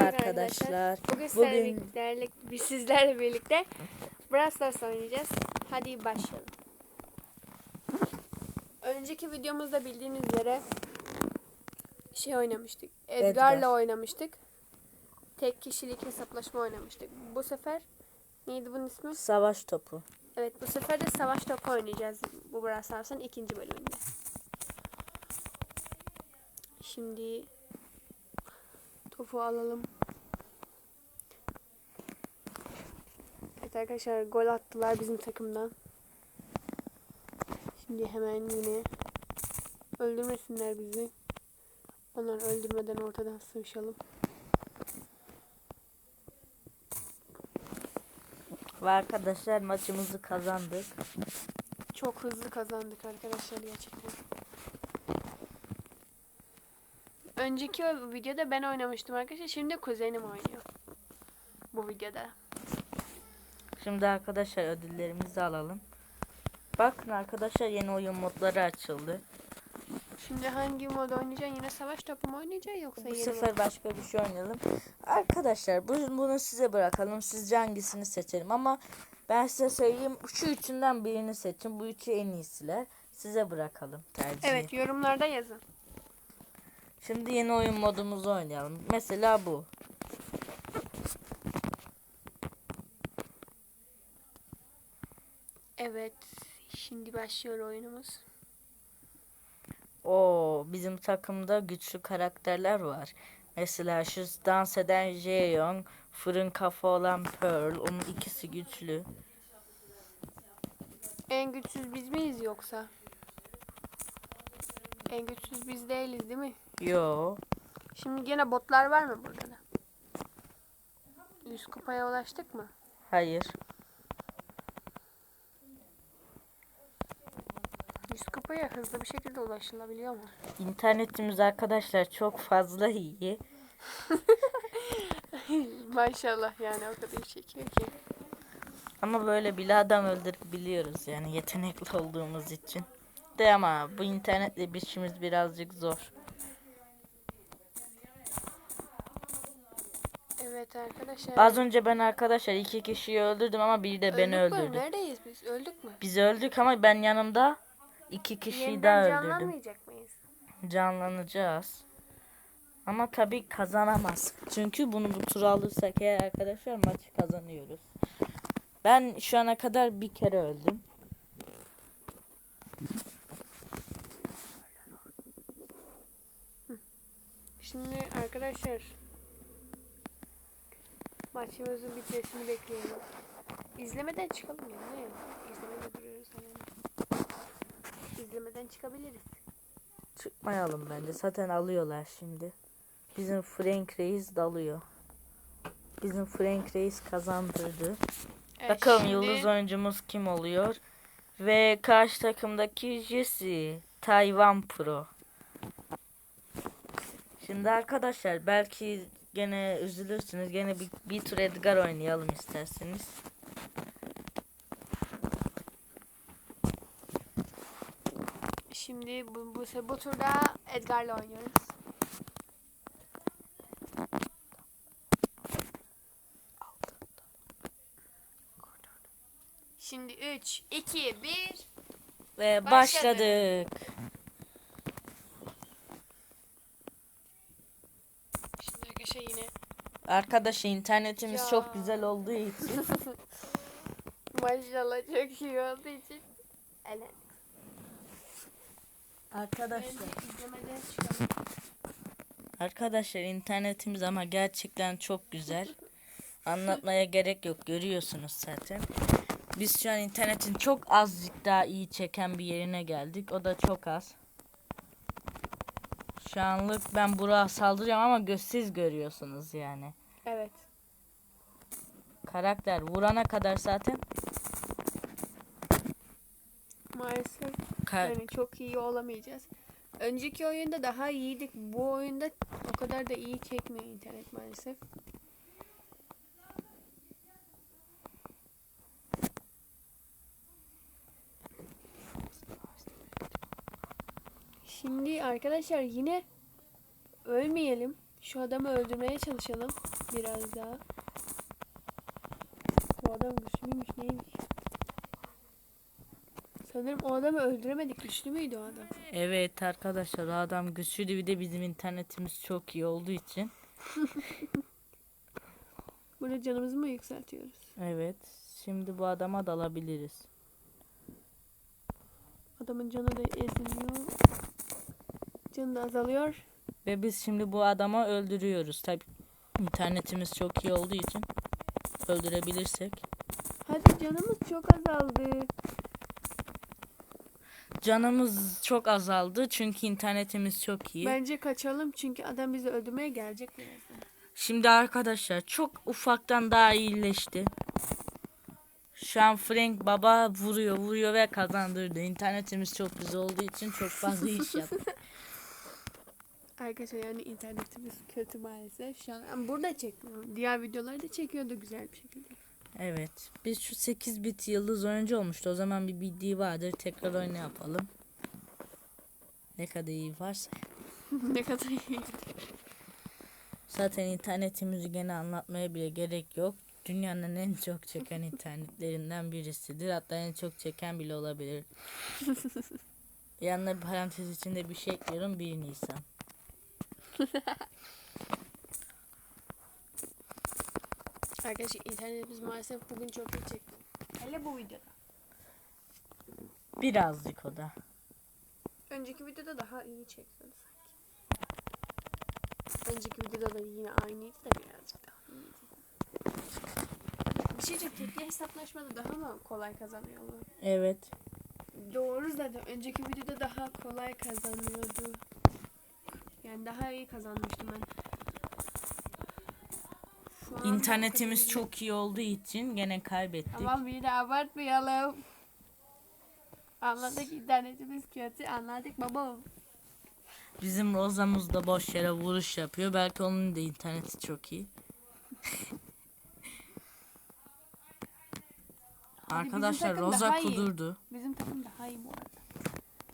Merhaba arkadaşlar. Bugün sizlerle, Bugün birlikte, biz sizlerle birlikte Brawl Stars oynayacağız. Hadi başlayalım. Önceki videomuzda bildiğiniz üzere şey oynamıştık. Edgar'la Edgar. oynamıştık. Tek kişilik hesaplaşma oynamıştık. Bu sefer neydi bunun ismi? savaş topu. Evet bu sefer de savaş topu oynayacağız bu Brawl Stars'ın ikinci bölümünde. Şimdi topu alalım. Arkadaşlar gol attılar bizim takımdan. Şimdi hemen yine öldürmesinler bizi. Onlar öldürmeden ortadan sıvışalım. Ve arkadaşlar maçımızı kazandık. Çok hızlı kazandık arkadaşlar gerçekten. Önceki videoda ben oynamıştım arkadaşlar. Şimdi kuzenim oynuyor. Bu videoda. Şimdi arkadaşlar ödüllerimizi alalım. Bakın arkadaşlar yeni oyun modları açıldı. Şimdi hangi mod oynayacaksın? Yine savaş topu mu oynayacaksın yoksa Bu yeni sefer mod? başka bir şey oynayalım. Arkadaşlar bu, bunu size bırakalım. Sizce hangisini seçelim ama ben size söyleyeyim şu üçünden birini seçin. Bu üçü en iyisiler. Size bırakalım tercihi. Evet yorumlarda yazın. Şimdi yeni oyun modumuzu oynayalım. Mesela bu. Evet. Şimdi başlıyor oyunumuz. O bizim takımda güçlü karakterler var. Mesela şu dans eden Jeong, fırın kafa olan Pearl, onun ikisi güçlü. En güçsüz biz miyiz yoksa? En güçsüz biz değiliz değil mi? Yo, Şimdi gene botlar var mı burada da? 100 kupaya ulaştık mı? hayır. 100 kupaya hızlı bir şekilde ulaşılabiliyor mu? İnternetimiz arkadaşlar çok fazla iyi. Maşallah yani o kadar çekiyor ki. Ama böyle bile adam öldürebiliyoruz yani yetenekli olduğumuz için. De ama bu internetle bir işimiz birazcık zor. Evet arkadaşlar. Az önce ben arkadaşlar iki kişiyi öldürdüm ama biri de beni Öldük mü? öldürdü. Neredeyiz biz? Öldük mü? Biz öldük ama ben yanımda iki kişiyi Yeniden daha öldürdüm. canlanmayacak mıyız? canlanacağız. Ama tabii kazanamaz. Çünkü bunu bu tur alırsak eğer arkadaşlar maçı kazanıyoruz. Ben şu ana kadar bir kere öldüm. Şimdi arkadaşlar maçımızın bitmesini bekleyelim. İzlemeden çıkalım ya. Ne? İzlemede duruyoruz hala. İzlemeden çıkabiliriz. Çıkmayalım bence. Zaten alıyorlar şimdi. Bizim Frank Reis dalıyor. Bizim Frank Reis kazandırdı. Evet, Bakalım şimdi yıldız oyuncumuz kim oluyor? Ve karşı takımdaki Jesse. Tayvan Pro. Şimdi arkadaşlar belki gene üzülürsünüz. Gene bir, bir tur Edgar oynayalım isterseniz. Şimdi bu, bu, bu turda Edgar'la oynuyoruz. Şimdi 3, 2, 1. Ve Başladı. başladık. Şimdi arkadaşlar yine Arkadaş internetimiz Ya. çok güzel olduğu için maşallah çok iyi olduğu için elendik. Arkadaşlar arkadaşlar internetimiz ama gerçekten çok güzel. Anlatmaya gerek yok görüyorsunuz zaten. Biz şu an internetin çok azıcık daha iyi çeken bir yerine geldik. O da çok az. Şu anlık ben Burak'a saldırıyorum ama göz siz görüyorsunuz yani. Evet. Karakter vurana kadar zaten Maalesef ka- yani çok iyi olamayacağız. Önceki oyunda daha iyiydik. Bu oyunda o kadar da iyi çekmiyor internet maalesef. Şimdi arkadaşlar yine ölmeyelim. Şu adamı öldürmeye çalışalım. Biraz daha. Bu adam güçlüymüş neymiş? Sanırım o adamı öldüremedik. Güçlü müydü o adam? Evet arkadaşlar o adam güçlüydü bir de bizim internetimiz çok iyi olduğu için. Burada canımızı mı yükseltiyoruz? Evet. Şimdi bu adama dalabiliriz. Adamın canı da eziliyor. Canı da azalıyor. Ve biz şimdi bu adama öldürüyoruz. Tabi internetimiz çok iyi olduğu için öldürebilirsek. Hadi canımız çok azaldı. Canımız çok azaldı çünkü internetimiz çok iyi. Bence kaçalım çünkü adam bizi öldürmeye gelecek birazdan. Şimdi arkadaşlar çok ufaktan daha iyileşti. Şu an Frank baba vuruyor vuruyor ve kazandırdı. İnternetimiz çok güzel olduğu için çok fazla iş yaptı. Arkadaşlar yani internetimiz kötü maalesef. Şu an ama burada çekmiyor. Diğer videolarda çekiyordu güzel bir şekilde. Evet. Biz şu 8 bit yıldız oyuncu olmuştu. O zaman bir bildiği vardır. Tekrar oyunu yapalım. Ne kadar iyi varsa. ne kadar iyi. Zaten internetimizi gene anlatmaya bile gerek yok. Dünyanın en çok çeken internetlerinden birisidir. Hatta en çok çeken bile olabilir. Yanına bir parantez içinde bir şey ekliyorum. 1 Nisan. Arkadaşlar internetimiz maalesef bugün çok iyi çekti. Hele bu videoda. Birazcık o da. Önceki videoda daha iyi çekiyordu sanki. Önceki videoda da yine aynıydı da birazcık daha iyiydi. Bir şey diyeceğim, tekli hesaplaşmada daha mı kolay kazanıyorlar? Evet. Doğru zaten. Önceki videoda daha kolay kazanıyordu. Yani daha iyi kazanmıştım ben. İnternetimiz çok iyi olduğu için gene kaybettik. Tamam bir de abartmayalım. Anladık internetimiz kötü. Anladık baba. Bizim Roza'mız da boş yere vuruş yapıyor. Belki onun da interneti çok iyi. Bizim Arkadaşlar takım Roza daha iyi. kudurdu. Bizim takım daha iyi bu arada.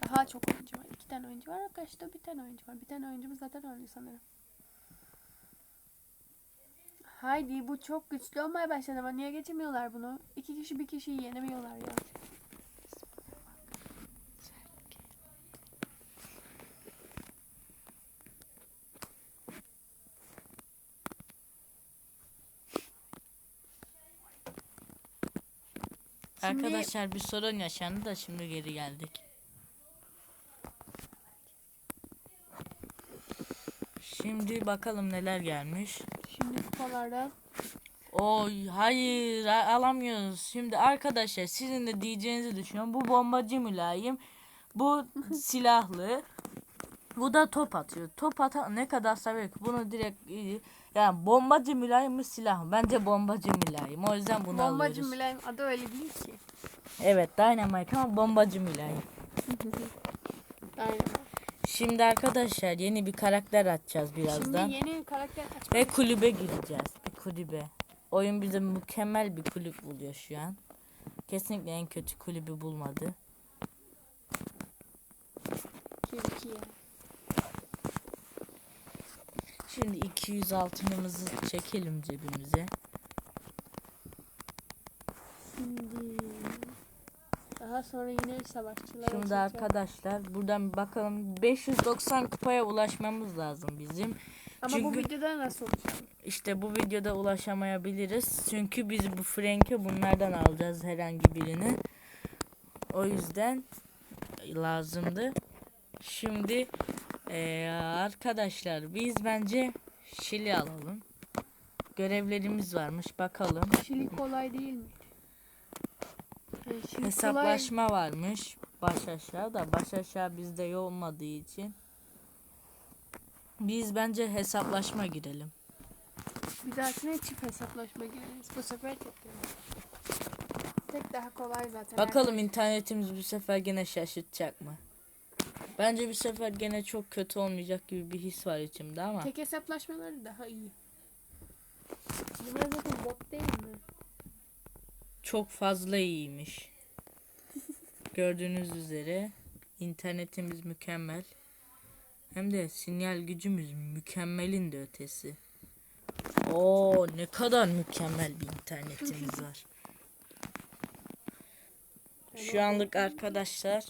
Daha çok oyuncu var. İki tane oyuncu var. Arkadaşlar bir tane oyuncu var. Bir tane oyuncumuz zaten oynuyor sanırım. Haydi bu çok güçlü olmaya başladı ama niye geçemiyorlar bunu? İki kişi bir kişiyi yenemiyorlar ya. Arkadaşlar bir sorun yaşandı da şimdi geri geldik. Şimdi bakalım neler gelmiş. Şimdi kupalarda Oy hayır alamıyoruz. Şimdi arkadaşlar sizin de diyeceğinizi düşünüyorum. Bu bombacı mülayim. Bu silahlı. Bu da top atıyor. Top ata ne kadar seviyor ki bunu direkt iyi- yani bombacı mülayim mi silah mı? Bence bombacı mülayim. O yüzden bunu bombacı alıyoruz. mülayim adı öyle değil ki. Evet Dynamite ama bombacı mülayim. Aynen. Şimdi arkadaşlar yeni bir karakter açacağız birazdan. Şimdi yeni karakter açmak Ve kulübe gireceğiz. Bir kulübe. Oyun bize mükemmel bir kulüp buluyor şu an. Kesinlikle en kötü kulübü bulmadı. Türkiye. Şimdi 200 altınımızı çekelim cebimize. Şimdi daha sonra yine savaşçılar Şimdi açacağız. arkadaşlar buradan bakalım 590 kupaya ulaşmamız lazım bizim. Ama bu çünkü- videoda nasıl olacak? İşte bu videoda ulaşamayabiliriz. Çünkü biz bu Frank'i bunlardan alacağız herhangi birini. O yüzden lazımdı. Şimdi eee, arkadaşlar biz bence Şili alalım. Görevlerimiz varmış bakalım. Şili kolay değil mi? Yani Şili kolay. Hesaplaşma varmış. Baş aşağı da baş aşağı bizde olmadığı için. Biz bence hesaplaşma girelim. Bir dahakine çift hesaplaşma gireriz. Bu sefer tek. Tek daha kolay zaten. Bakalım internetimiz bu sefer gene şaşırtacak mı? Bence bu sefer gene çok kötü olmayacak gibi bir his var içimde ama. Tek hesaplaşmaları daha iyi. Bunlar zaten bot değil mi? Çok fazla iyiymiş. Gördüğünüz üzere internetimiz mükemmel. Hem de sinyal gücümüz mükemmelin de ötesi. Oo ne kadar mükemmel bir internetimiz var. Şu anlık arkadaşlar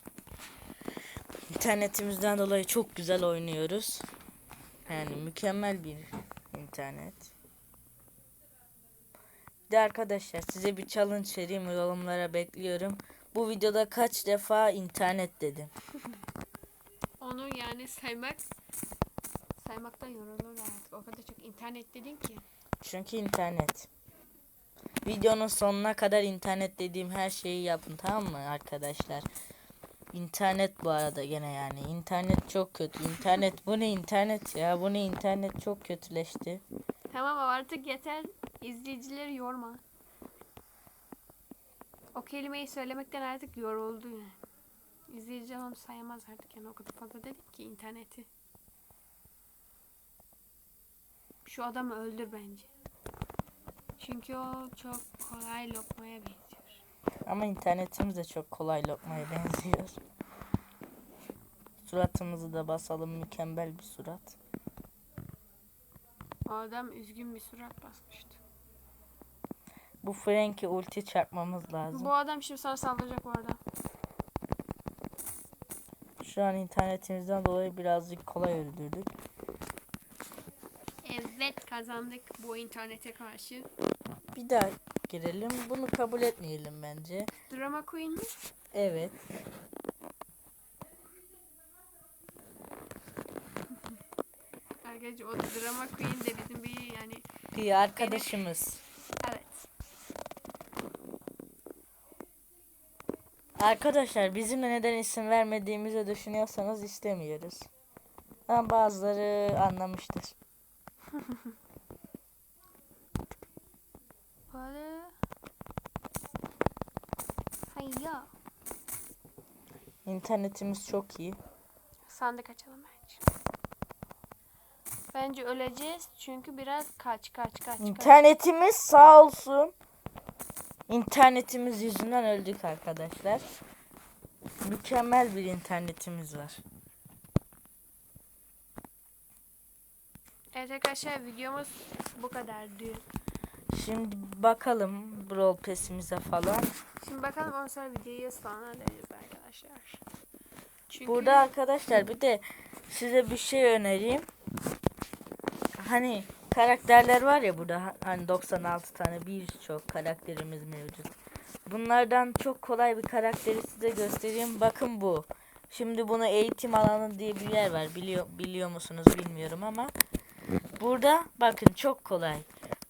internetimizden dolayı çok güzel oynuyoruz. Yani mükemmel bir internet. De arkadaşlar size bir challenge vereyim yorumlara bekliyorum. Bu videoda kaç defa internet dedim. Onu yani saymak saymaktan yorulur artık. O kadar çok internet dedin ki. Çünkü internet. Videonun sonuna kadar internet dediğim her şeyi yapın tamam mı arkadaşlar? İnternet bu arada gene yani. İnternet çok kötü. İnternet bu ne internet ya? Bu ne internet çok kötüleşti. Tamam ama artık yeter. İzleyicileri yorma. O kelimeyi söylemekten artık yoruldu yani. İzleyiciler onu sayamaz artık yani o kadar fazla dedik ki interneti. Şu adamı öldür bence. Çünkü o çok kolay lokmaya benziyor. Ama internetimiz de çok kolay lokmaya benziyor. Suratımızı da basalım mükemmel bir surat. O adam üzgün bir surat basmıştı. Bu Frank'i ulti çarpmamız lazım. Bu adam şimdi sana saldıracak bu arada. Şu an internetimizden dolayı birazcık kolay öldürdük. Evet kazandık bu internete karşı. Bir daha girelim. Bunu kabul etmeyelim bence. Drama Queen mi? Evet. Arkadaşlar o Drama Queen de bizim bir yani Bir arkadaşımız. evet. Arkadaşlar bizimle neden isim vermediğimizi düşünüyorsanız istemiyoruz. Ama bazıları anlamıştır. Böyle. Hayya. İnternetimiz çok iyi. Sandık açalım bence. Bence öleceğiz çünkü biraz kaç kaç kaç kaç. İnternetimiz sağ olsun. İnternetimiz yüzünden öldük arkadaşlar. Mükemmel bir internetimiz var. Evet arkadaşlar videomuz bu kadardı. Şimdi bakalım Brawl Pass'imize falan. Şimdi bakalım ondan sonra videoyu sonlandırırız arkadaşlar. Çünkü Burada arkadaşlar bir de size bir şey önereyim. Hani karakterler var ya burada hani 96 tane birçok karakterimiz mevcut. Bunlardan çok kolay bir karakteri size göstereyim. Bakın bu. Şimdi bunu eğitim alanı diye bir yer var. Biliyor biliyor musunuz bilmiyorum ama burada bakın çok kolay.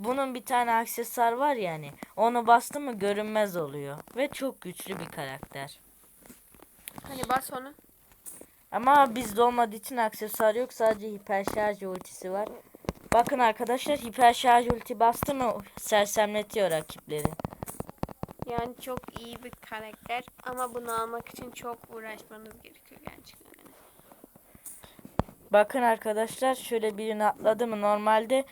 Bunun bir tane aksesuar var yani. Onu bastı mı görünmez oluyor ve çok güçlü bir karakter. hani bas onu. Ama bizde olmadığı için aksesuar yok. Sadece hiper şarj ultisi var. Bakın arkadaşlar hiper şarj ulti bastı mı sersemletiyor rakipleri. Yani çok iyi bir karakter ama bunu almak için çok uğraşmanız gerekiyor gerçekten. Bakın arkadaşlar şöyle birini atladı mı normalde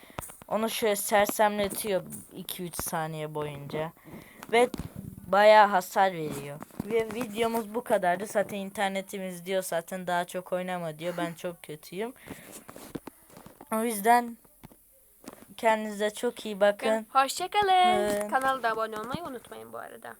onu şöyle sersemletiyor 2-3 saniye boyunca. Ve bayağı hasar veriyor. Ve videomuz bu kadardı. Zaten internetimiz diyor zaten daha çok oynama diyor. Ben çok kötüyüm. O yüzden kendinize çok iyi bakın. Hoşçakalın. Evet. Kanala da abone olmayı unutmayın bu arada.